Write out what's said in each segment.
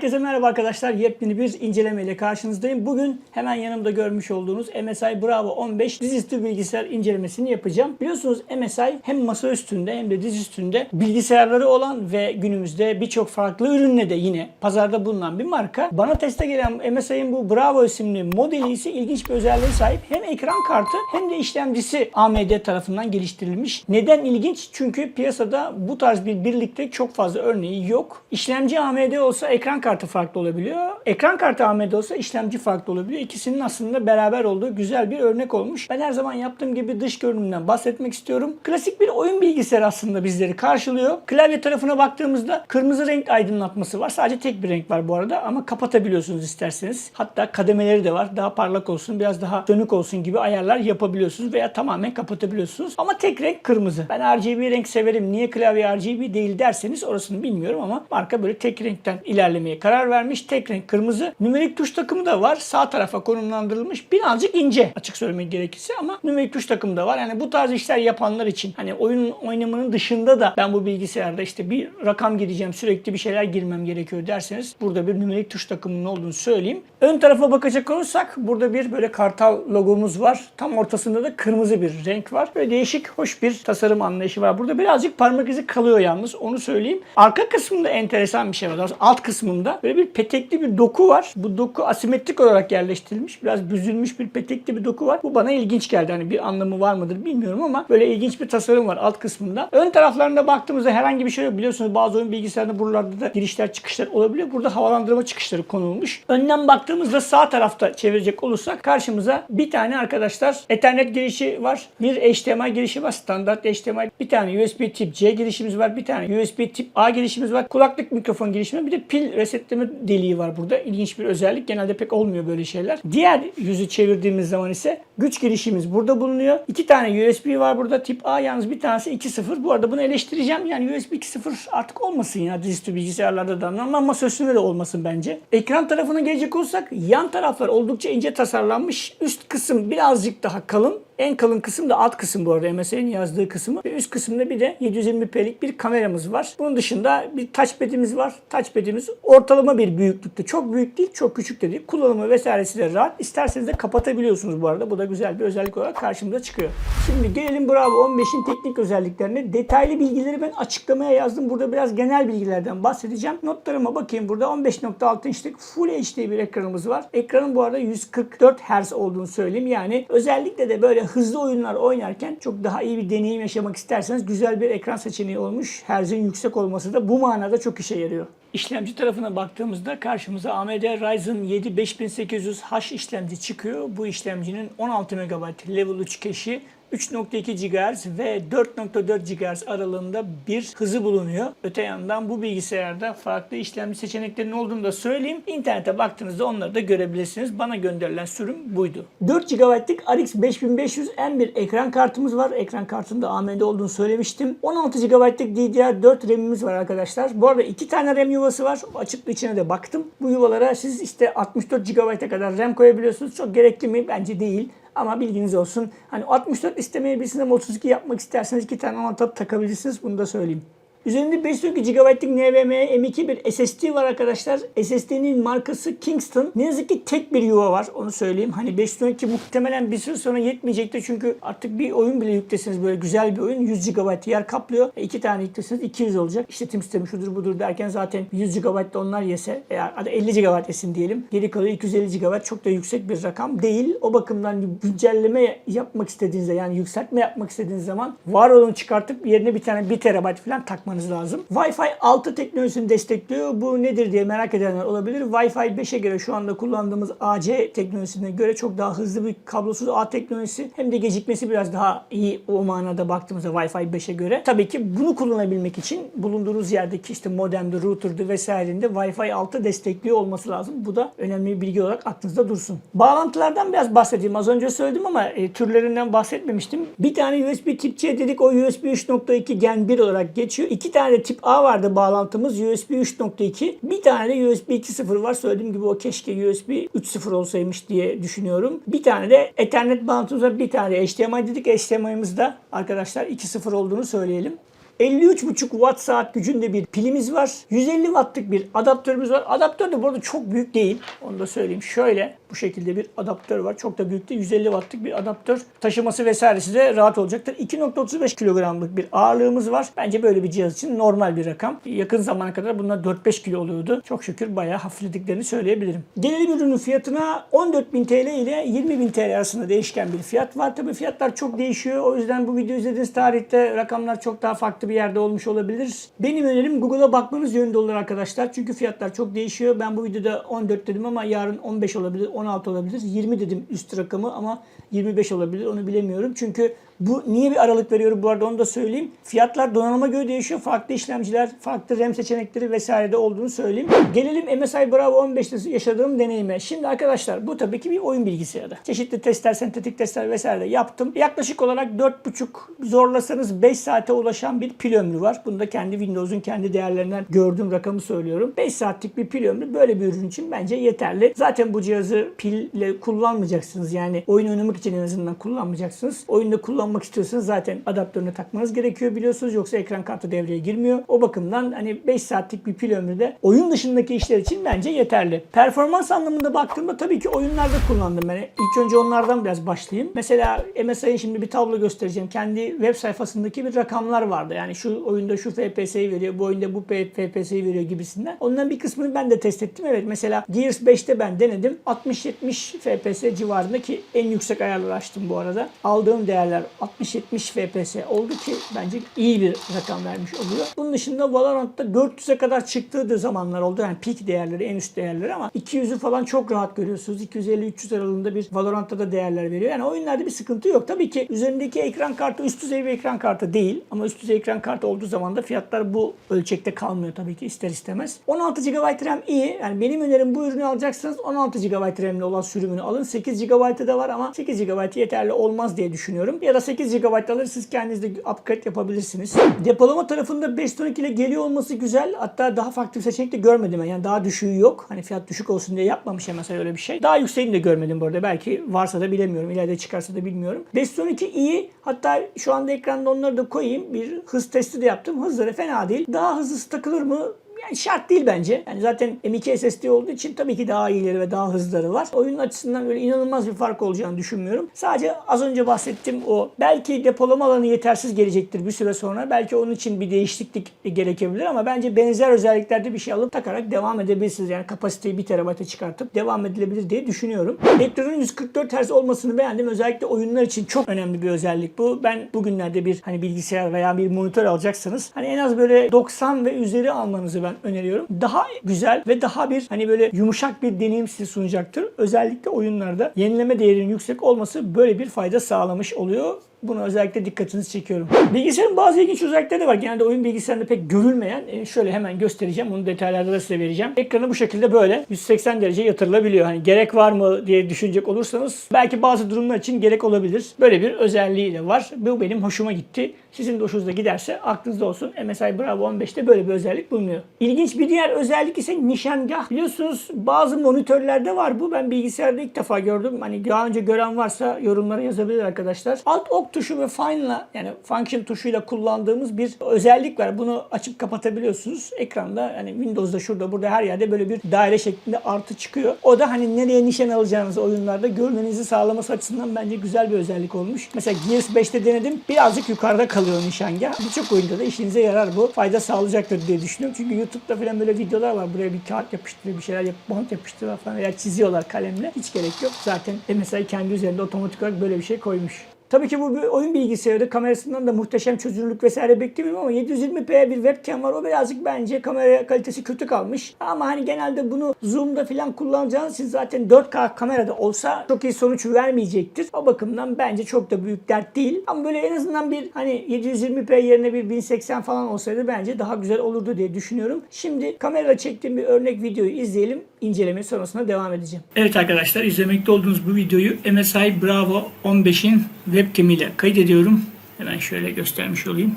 Herkese merhaba arkadaşlar. Yepyeni bir incelemeyle karşınızdayım. Bugün hemen yanımda görmüş olduğunuz MSI Bravo 15 dizüstü bilgisayar incelemesini yapacağım. Biliyorsunuz MSI hem masa üstünde hem de dizüstünde bilgisayarları olan ve günümüzde birçok farklı ürünle de yine pazarda bulunan bir marka. Bana teste gelen MSI'nin bu Bravo isimli modeli ise ilginç bir özelliğe sahip. Hem ekran kartı hem de işlemcisi AMD tarafından geliştirilmiş. Neden ilginç? Çünkü piyasada bu tarz bir birlikte çok fazla örneği yok. İşlemci AMD olsa ekran kartı farklı olabiliyor. Ekran kartı AMD olsa işlemci farklı olabiliyor. İkisinin aslında beraber olduğu güzel bir örnek olmuş. Ben her zaman yaptığım gibi dış görünümden bahsetmek istiyorum. Klasik bir oyun bilgisayarı aslında bizleri karşılıyor. Klavye tarafına baktığımızda kırmızı renk aydınlatması var. Sadece tek bir renk var bu arada ama kapatabiliyorsunuz isterseniz. Hatta kademeleri de var. Daha parlak olsun, biraz daha sönük olsun gibi ayarlar yapabiliyorsunuz veya tamamen kapatabiliyorsunuz. Ama tek renk kırmızı. Ben RGB renk severim. Niye klavye RGB değil derseniz orasını bilmiyorum ama marka böyle tek renkten ilerlemeye karar vermiş. Tek renk kırmızı. Nümerik tuş takımı da var. Sağ tarafa konumlandırılmış. Birazcık ince açık söylemek gerekirse ama nümerik tuş takımı da var. Yani bu tarz işler yapanlar için hani oyun oynamanın dışında da ben bu bilgisayarda işte bir rakam gireceğim sürekli bir şeyler girmem gerekiyor derseniz burada bir nümerik tuş takımının olduğunu söyleyeyim. Ön tarafa bakacak olursak burada bir böyle kartal logomuz var. Tam ortasında da kırmızı bir renk var. Böyle değişik hoş bir tasarım anlayışı var. Burada birazcık parmak izi kalıyor yalnız onu söyleyeyim. Arka kısmında enteresan bir şey var. Alt kısmında böyle bir petekli bir doku var. Bu doku asimetrik olarak yerleştirilmiş. Biraz büzülmüş bir petekli bir doku var. Bu bana ilginç geldi. Hani bir anlamı var mıdır bilmiyorum ama böyle ilginç bir tasarım var alt kısmında. Ön taraflarında baktığımızda herhangi bir şey yok. Biliyorsunuz bazı oyun bilgisayarında buralarda da girişler çıkışlar olabiliyor. Burada havalandırma çıkışları konulmuş. Önden baktığımızda sağ tarafta çevirecek olursak karşımıza bir tane arkadaşlar Ethernet girişi var. Bir HDMI girişi var. Standart HDMI. Bir tane USB tip C girişimiz var. Bir tane USB tip A girişimiz var. Kulaklık mikrofon girişimiz. Bir de pil resetleme deliği var burada. İlginç bir özellik. Genelde pek olmuyor böyle şeyler. Diğer yüzü çevirdiğimiz zaman ise güç girişimiz burada bulunuyor. İki tane USB var burada. Tip A yalnız bir tanesi 2.0. Bu arada bunu eleştireceğim. Yani USB 2.0 artık olmasın ya dizüstü bilgisayarlarda da. Ama masa üstünde de olmasın bence. Ekran tarafına gelecek olursak yan taraflar oldukça ince tasarlanmış. Üst kısım birazcık daha kalın. En kalın kısım da alt kısım bu arada MSI'nin yazdığı kısmı. Ve üst kısımda bir de 720p'lik bir kameramız var. Bunun dışında bir touchpad'imiz var. Touchpad'imiz ortalama bir büyüklükte. Çok büyük değil, çok küçük de değil. Kullanımı vesairesi de rahat. İsterseniz de kapatabiliyorsunuz bu arada. Bu da güzel bir özellik olarak karşımıza çıkıyor. Şimdi gelelim Bravo 15'in teknik özelliklerine. Detaylı bilgileri ben açıklamaya yazdım. Burada biraz genel bilgilerden bahsedeceğim. Notlarıma bakayım. Burada 15.6 inçlik Full HD bir ekranımız var. Ekranın bu arada 144 Hz olduğunu söyleyeyim. Yani özellikle de böyle hızlı oyunlar oynarken çok daha iyi bir deneyim yaşamak isterseniz güzel bir ekran seçeneği olmuş. Hertz'in yüksek olması da bu manada çok işe yarıyor. İşlemci tarafına baktığımızda karşımıza AMD Ryzen 7 5800H işlemci çıkıyor. Bu işlemcinin 16 MB Level 3 cache'i 3.2 GHz ve 4.4 GHz aralığında bir hızı bulunuyor. Öte yandan bu bilgisayarda farklı işlemci seçeneklerinin olduğunu da söyleyeyim. İnternete baktığınızda onları da görebilirsiniz. Bana gönderilen sürüm buydu. 4 GB'lık RX 5500M bir ekran kartımız var. Ekran kartında AMD olduğunu söylemiştim. 16 GB'lık DDR4 RAM'imiz var arkadaşlar. Bu arada iki tane RAM yuvası var. Açıklı içine de baktım. Bu yuvalara siz işte 64 GB'a kadar RAM koyabiliyorsunuz. Çok gerekli mi? Bence değil. Ama bilginiz olsun. Hani 64 istemeyebilirsiniz ama 32 yapmak isterseniz iki tane anahtar takabilirsiniz. Bunu da söyleyeyim. Üzerinde 512 GB'lık NVMe M2 bir SSD var arkadaşlar. SSD'nin markası Kingston. Ne yazık ki tek bir yuva var onu söyleyeyim. Hani 512 muhtemelen bir süre sonra yetmeyecektir. Çünkü artık bir oyun bile yüklesiniz böyle güzel bir oyun 100 GB yer kaplıyor. E iki tane yüklesiniz 200 olacak. İşletim sistemi şudur budur derken zaten 100 GB da onlar yese eğer hadi 50 GB yesin diyelim. Geri kalıyor 250 GB çok da yüksek bir rakam değil. O bakımdan güncelleme yapmak istediğinizde yani yükseltme yapmak istediğiniz zaman var olanı çıkartıp yerine bir tane 1 TB falan takmanız lazım. Wi-Fi 6 teknolojisini destekliyor. Bu nedir diye merak edenler olabilir. Wi-Fi 5'e göre şu anda kullandığımız AC teknolojisine göre çok daha hızlı bir kablosuz ağ teknolojisi. Hem de gecikmesi biraz daha iyi o manada baktığımızda Wi-Fi 5'e göre. Tabii ki bunu kullanabilmek için bulunduğunuz yerdeki işte modemde, router'dı vesairinde Wi-Fi 6 destekliyor olması lazım. Bu da önemli bir bilgi olarak aklınızda dursun. Bağlantılardan biraz bahsedeyim. Az önce söyledim ama e, türlerinden bahsetmemiştim. Bir tane USB tip C dedik. O USB 3.2 Gen 1 olarak geçiyor. İki tane tip A vardı bağlantımız USB 3.2. Bir tane de USB 2.0 var. Söylediğim gibi o keşke USB 3.0 olsaymış diye düşünüyorum. Bir tane de Ethernet bağlantımız var. Bir tane de HDMI dedik. HDMI'miz de arkadaşlar 2.0 olduğunu söyleyelim. 53,5 watt saat gücünde bir pilimiz var. 150 wattlık bir adaptörümüz var. Adaptör de bu arada çok büyük değil. Onu da söyleyeyim. Şöyle bu şekilde bir adaptör var. Çok da büyük değil. 150 wattlık bir adaptör. Taşıması vesairesi de rahat olacaktır. 2.35 kilogramlık bir ağırlığımız var. Bence böyle bir cihaz için normal bir rakam. Yakın zamana kadar bunlar 4-5 kilo oluyordu. Çok şükür bayağı hafiflediklerini söyleyebilirim. Gelelim ürünün fiyatına 14.000 TL ile 20.000 TL arasında değişken bir fiyat var. Tabii fiyatlar çok değişiyor. O yüzden bu video izlediğiniz tarihte rakamlar çok daha farklı bir yerde olmuş olabilir. Benim önerim Google'a bakmanız yönünde olur arkadaşlar. Çünkü fiyatlar çok değişiyor. Ben bu videoda 14 dedim ama yarın 15 olabilir, 16 olabilir. 20 dedim üst rakamı ama 25 olabilir. Onu bilemiyorum. Çünkü bu niye bir aralık veriyorum bu arada onu da söyleyeyim. Fiyatlar donanıma göre değişiyor. Farklı işlemciler, farklı RAM seçenekleri vesairede olduğunu söyleyeyim. Gelelim MSI Bravo 15'te yaşadığım deneyime. Şimdi arkadaşlar bu tabii ki bir oyun bilgisayarı. Çeşitli testler, sentetik testler vesaire de yaptım. Yaklaşık olarak 4,5 zorlasanız 5 saate ulaşan bir pil ömrü var. Bunu da kendi Windows'un kendi değerlerinden gördüğüm rakamı söylüyorum. 5 saatlik bir pil ömrü böyle bir ürün için bence yeterli. Zaten bu cihazı pille kullanmayacaksınız. Yani oyun oynamak için en azından kullanmayacaksınız. Oyunda kullanmak istiyorsanız zaten adaptörünü takmanız gerekiyor biliyorsunuz. Yoksa ekran kartı devreye girmiyor. O bakımdan hani 5 saatlik bir pil ömrü de oyun dışındaki işler için bence yeterli. Performans anlamında baktığımda tabii ki oyunlarda kullandım ben. İlk önce onlardan biraz başlayayım. Mesela MSI'nin şimdi bir tablo göstereceğim. Kendi web sayfasındaki bir rakamlar vardı. Yani şu oyunda şu FPS'yi veriyor, bu oyunda bu FPS'yi veriyor gibisinden. Onların bir kısmını ben de test ettim. Evet mesela Gears 5'te ben denedim. 60-70 FPS civarında ki en yüksek ayarları açtım bu arada. Aldığım değerler 60-70 FPS oldu ki bence iyi bir rakam vermiş oluyor. Bunun dışında Valorant'ta 400'e kadar çıktığı da zamanlar oldu. Yani peak değerleri, en üst değerleri ama 200'ü falan çok rahat görüyorsunuz. 250-300 aralığında bir Valorant'ta da değerler veriyor. Yani oyunlarda bir sıkıntı yok. Tabii ki üzerindeki ekran kartı üst düzey bir ekran kartı değil. Ama üst düzey ekran kartı olduğu zaman da fiyatlar bu ölçekte kalmıyor tabii ki ister istemez. 16 GB RAM iyi. Yani benim önerim bu ürünü alacaksanız 16 GB RAM'li olan sürümünü alın. 8 GB'ı da var ama 8 GB yeterli olmaz diye düşünüyorum. Ya da 8 GB alır siz kendiniz de upgrade yapabilirsiniz. Depolama tarafında 512 ile geliyor olması güzel. Hatta daha farklı bir seçenek de görmedim. Yani daha düşüğü yok. Hani fiyat düşük olsun diye yapmamış ya mesela öyle bir şey. Daha yükseğini de görmedim bu arada. Belki varsa da bilemiyorum. İleride çıkarsa da bilmiyorum. 512 iyi. Hatta şu anda ekranda onları da koyayım. Bir hız testi de yaptım. Hızları fena değil. Daha hızlısı takılır mı? Yani şart değil bence. Yani zaten M2 SSD olduğu için tabii ki daha iyileri ve daha hızları var. Oyun açısından böyle inanılmaz bir fark olacağını düşünmüyorum. Sadece az önce bahsettiğim o belki depolama alanı yetersiz gelecektir bir süre sonra. Belki onun için bir değişiklik gerekebilir ama bence benzer özelliklerde bir şey alıp takarak devam edebilirsiniz. Yani kapasiteyi 1 TB'e çıkartıp devam edilebilir diye düşünüyorum. Ekranın 144 Hz olmasını beğendim. Özellikle oyunlar için çok önemli bir özellik bu. Ben bugünlerde bir hani bilgisayar veya bir monitör alacaksanız hani en az böyle 90 ve üzeri almanızı ben öneriyorum. Daha güzel ve daha bir hani böyle yumuşak bir deneyim size sunacaktır. Özellikle oyunlarda yenileme değerinin yüksek olması böyle bir fayda sağlamış oluyor. Buna özellikle dikkatinizi çekiyorum. Bilgisayarın bazı ilginç özellikleri de var. Genelde oyun bilgisayarında pek görülmeyen. E, şöyle hemen göstereceğim. Bunu detaylarda da size vereceğim. Ekranı bu şekilde böyle 180 derece yatırılabiliyor. Hani gerek var mı diye düşünecek olursanız belki bazı durumlar için gerek olabilir. Böyle bir özelliği de var. Bu benim hoşuma gitti. Sizin de hoşunuza giderse aklınızda olsun. MSI Bravo 15'te böyle bir özellik bulunuyor. İlginç bir diğer özellik ise nişangah. Biliyorsunuz bazı monitörlerde var bu. Ben bilgisayarda ilk defa gördüm. Hani daha önce gören varsa yorumlara yazabilir arkadaşlar. Alt ok tuşu ve Fine'la yani function tuşuyla kullandığımız bir özellik var. Bunu açıp kapatabiliyorsunuz. Ekranda hani Windows'da şurada burada her yerde böyle bir daire şeklinde artı çıkıyor. O da hani nereye nişan alacağınızı oyunlarda görmenizi sağlaması açısından bence güzel bir özellik olmuş. Mesela Gears 5'te denedim. Birazcık yukarıda kalıyor nişangah. Birçok oyunda da işinize yarar bu. Fayda sağlayacaktır diye düşünüyorum. Çünkü YouTube'da falan böyle videolar var. Buraya bir kağıt yapıştırıyor, bir şeyler yap, bant yapıştırıyor falan veya çiziyorlar kalemle. Hiç gerek yok. Zaten mesela kendi üzerinde otomatik olarak böyle bir şey koymuş. Tabii ki bu bir oyun bilgisayarı. Kamerasından da muhteşem çözünürlük vesaire beklemiyorum ama 720p bir webcam var. O birazcık bence kamera kalitesi kötü kalmış. Ama hani genelde bunu zoom'da falan kullanacağınız için zaten 4K kamerada olsa çok iyi sonuç vermeyecektir. O bakımdan bence çok da büyük dert değil. Ama böyle en azından bir hani 720p yerine bir 1080 falan olsaydı bence daha güzel olurdu diye düşünüyorum. Şimdi kamera çektiğim bir örnek videoyu izleyelim. İnceleme sonrasında devam edeceğim. Evet arkadaşlar izlemekte olduğunuz bu videoyu MSI Bravo 15'in webcam ile kaydediyorum. Hemen şöyle göstermiş olayım.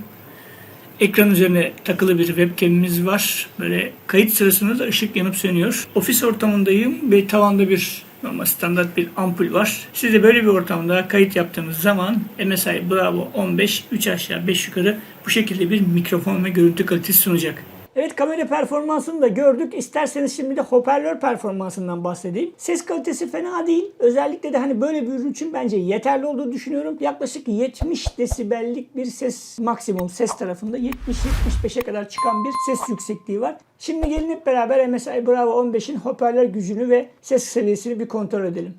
Ekran üzerine takılı bir webcam'imiz var. Böyle kayıt sırasında da ışık yanıp sönüyor. Ofis ortamındayım ve tavanda bir Normal standart bir ampul var. Siz de böyle bir ortamda kayıt yaptığınız zaman MSI Bravo 15 3 aşağı 5 yukarı bu şekilde bir mikrofon ve görüntü kalitesi sunacak. Evet kamera performansını da gördük. İsterseniz şimdi de hoparlör performansından bahsedeyim. Ses kalitesi fena değil. Özellikle de hani böyle bir ürün için bence yeterli olduğunu düşünüyorum. Yaklaşık 70 desibellik bir ses maksimum ses tarafında 70-75'e kadar çıkan bir ses yüksekliği var. Şimdi gelin hep beraber MSI Bravo 15'in hoparlör gücünü ve ses seviyesini bir kontrol edelim.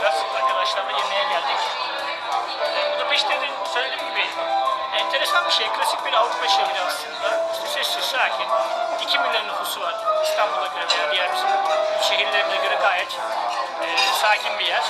Biraz. Arkadaşlarla yemeğe geldik. E, Budapeşte de söylediğim gibi enteresan bir şey. Klasik bir Avrupa şehri aslında. İşte sessiz, sakin. 2 milyon nüfusu var. İstanbul'a göre veya diğer şehirlerine göre gayet e, sakin bir yer.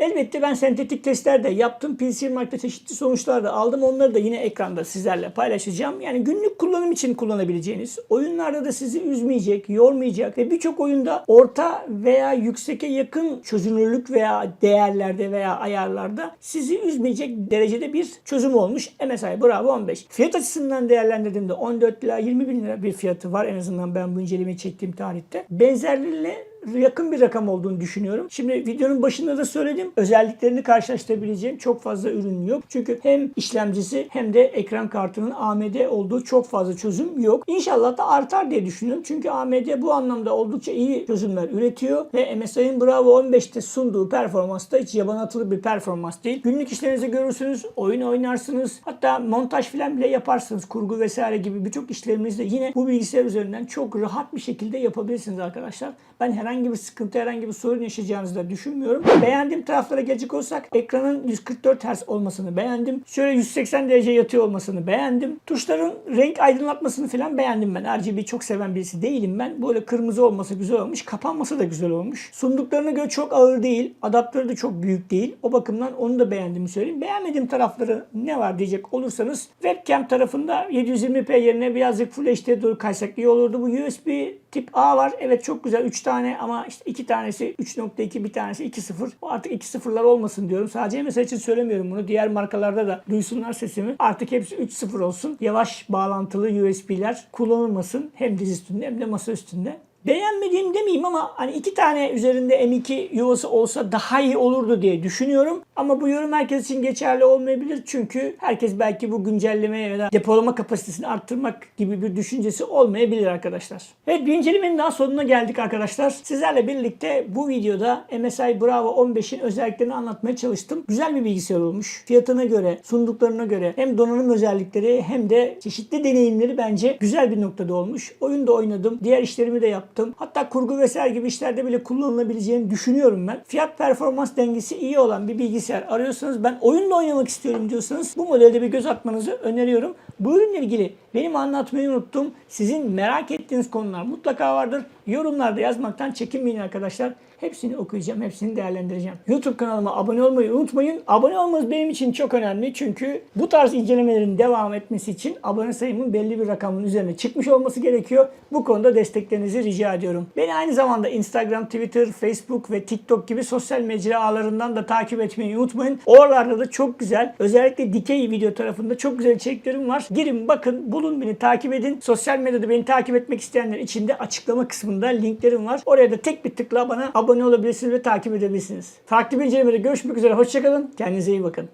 Elbette ben sentetik testler de yaptım. PC Mark'ta çeşitli sonuçlar da aldım. Onları da yine ekranda sizlerle paylaşacağım. Yani günlük kullanım için kullanabileceğiniz, oyunlarda da sizi üzmeyecek, yormayacak ve birçok oyunda orta veya yükseğe yakın çözünürlük veya değerlerde veya ayarlarda sizi üzmeyecek derecede bir çözüm olmuş. MSI Bravo 15. Fiyat açısından değerlendirdiğimde 14 ila 20 bin lira bir fiyatı var en azından ben bu incelemeyi çektiğim tarihte. Benzerleriyle yakın bir rakam olduğunu düşünüyorum. Şimdi videonun başında da söyledim. Özelliklerini karşılaştırabileceğim çok fazla ürün yok. Çünkü hem işlemcisi hem de ekran kartının AMD olduğu çok fazla çözüm yok. İnşallah da artar diye düşünüyorum. Çünkü AMD bu anlamda oldukça iyi çözümler üretiyor ve MSI'nin Bravo 15'te sunduğu performans da hiç yaban atılı bir performans değil. Günlük işlerinizi görürsünüz, oyun oynarsınız. Hatta montaj falan bile yaparsınız. Kurgu vesaire gibi birçok işlerimizi de yine bu bilgisayar üzerinden çok rahat bir şekilde yapabilirsiniz arkadaşlar. Ben herhangi bir sıkıntı, herhangi bir sorun yaşayacağınızı da düşünmüyorum. Beğendiğim taraflara gelecek olsak ekranın 144 Hz olmasını beğendim. Şöyle 180 derece yatıyor olmasını beğendim. Tuşların renk aydınlatmasını falan beğendim ben. RGB'yi çok seven birisi değilim ben. Böyle kırmızı olması güzel olmuş. Kapanması da güzel olmuş. Sunduklarına göre çok ağır değil. Adaptörü de çok büyük değil. O bakımdan onu da beğendiğimi söyleyeyim. Beğenmediğim tarafları ne var diyecek olursanız webcam tarafında 720p yerine birazcık Full HD'ye doğru kaysak iyi olurdu. Bu USB tip A var. Evet çok güzel 3 tane ama işte 2 tanesi 3.2 bir tanesi 2.0. O artık 2.0'lar olmasın diyorum. Sadece mesela için söylemiyorum bunu. Diğer markalarda da duysunlar sesimi. Artık hepsi 3.0 olsun. Yavaş bağlantılı USB'ler kullanılmasın. Hem diz üstünde hem de masa üstünde. Beğenmediğim demeyeyim ama hani iki tane üzerinde M2 yuvası olsa daha iyi olurdu diye düşünüyorum. Ama bu yorum herkes için geçerli olmayabilir. Çünkü herkes belki bu güncellemeye ya da depolama kapasitesini arttırmak gibi bir düşüncesi olmayabilir arkadaşlar. Evet bir incelemenin daha sonuna geldik arkadaşlar. Sizlerle birlikte bu videoda MSI Bravo 15'in özelliklerini anlatmaya çalıştım. Güzel bir bilgisayar olmuş. Fiyatına göre, sunduklarına göre hem donanım özellikleri hem de çeşitli deneyimleri bence güzel bir noktada olmuş. Oyun da oynadım. Diğer işlerimi de yaptım. Hatta kurgu vesaire gibi işlerde bile kullanılabileceğini düşünüyorum ben. Fiyat performans dengesi iyi olan bir bilgisayar arıyorsanız ben oyunla oynamak istiyorum diyorsanız bu modelde bir göz atmanızı öneriyorum. Bu ürünle ilgili benim anlatmayı unuttum. Sizin merak ettiğiniz konular mutlaka vardır. Yorumlarda yazmaktan çekinmeyin arkadaşlar. Hepsini okuyacağım, hepsini değerlendireceğim. YouTube kanalıma abone olmayı unutmayın. Abone olmanız benim için çok önemli. Çünkü bu tarz incelemelerin devam etmesi için abone sayımın belli bir rakamın üzerine çıkmış olması gerekiyor. Bu konuda desteklerinizi rica ediyorum. Beni aynı zamanda Instagram, Twitter, Facebook ve TikTok gibi sosyal mecra ağlarından da takip etmeyi unutmayın. Oralarda da çok güzel, özellikle dikey video tarafında çok güzel içeriklerim var. Girin bakın, bulun beni, takip edin. Sosyal medyada beni takip etmek isteyenler için de açıklama kısmında linklerim var. Oraya da tek bir tıkla bana abone olabilirsiniz ve takip edebilirsiniz. Farklı bir incelemede görüşmek üzere. Hoşçakalın. Kendinize iyi bakın.